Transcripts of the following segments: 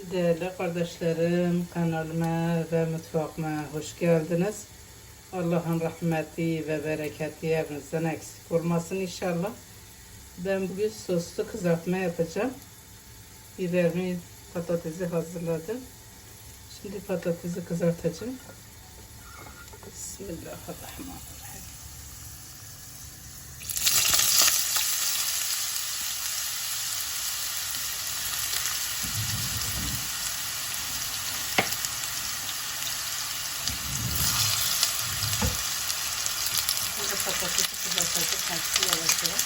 Değerli kardeşlerim, kanalıma ve mutfağıma hoş geldiniz. Allah'ın rahmeti ve bereketi evinizden eksik olmasın inşallah. Ben bugün soslu kızartma yapacağım. Biberimi, patatesi hazırladım. Şimdi patatesi kızartacağım. Bismillahirrahmanirrahim. Burada patatesi kızartacağım. Hepsi yavaş yavaş.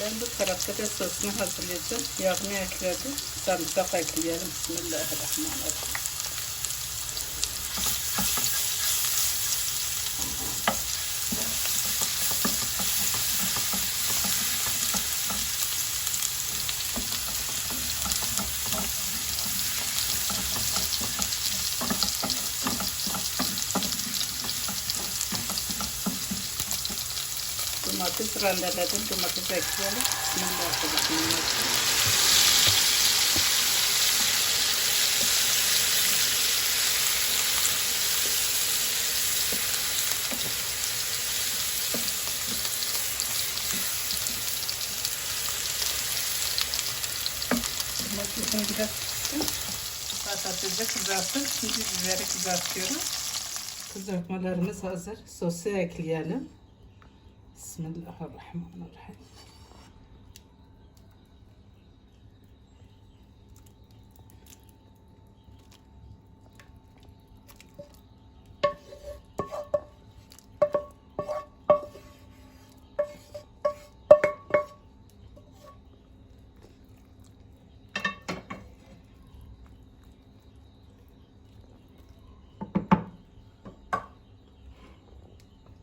Ben bu tarafta da sosunu hazırlayacağım. Yağını ekledim. Sarımsak ekleyelim. Bismillahirrahmanirrahim. Domates rendeledim. Domates ekleyelim. Bismillahirrahmanirrahim. Domatesim biraz pişsin. Patatesi kızarttım. Şimdi biberi kızartıyorum. Kızartmalarımız hazır. Sosu ekleyelim. Bismillahirrahmanirrahim.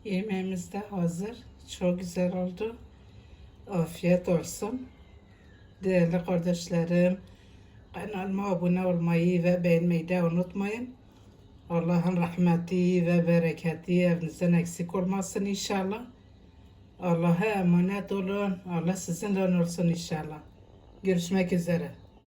Yemeğimiz de hazır. Çok güzel oldu. Afiyet olsun. Değerli kardeşlerim, kanalıma abone olmayı ve beğenmeyi de unutmayın. Allah'ın rahmeti ve bereketi evinizden eksik olmasın inşallah. Allah'a emanet olun. Allah sizinle olsun inşallah. Görüşmek üzere.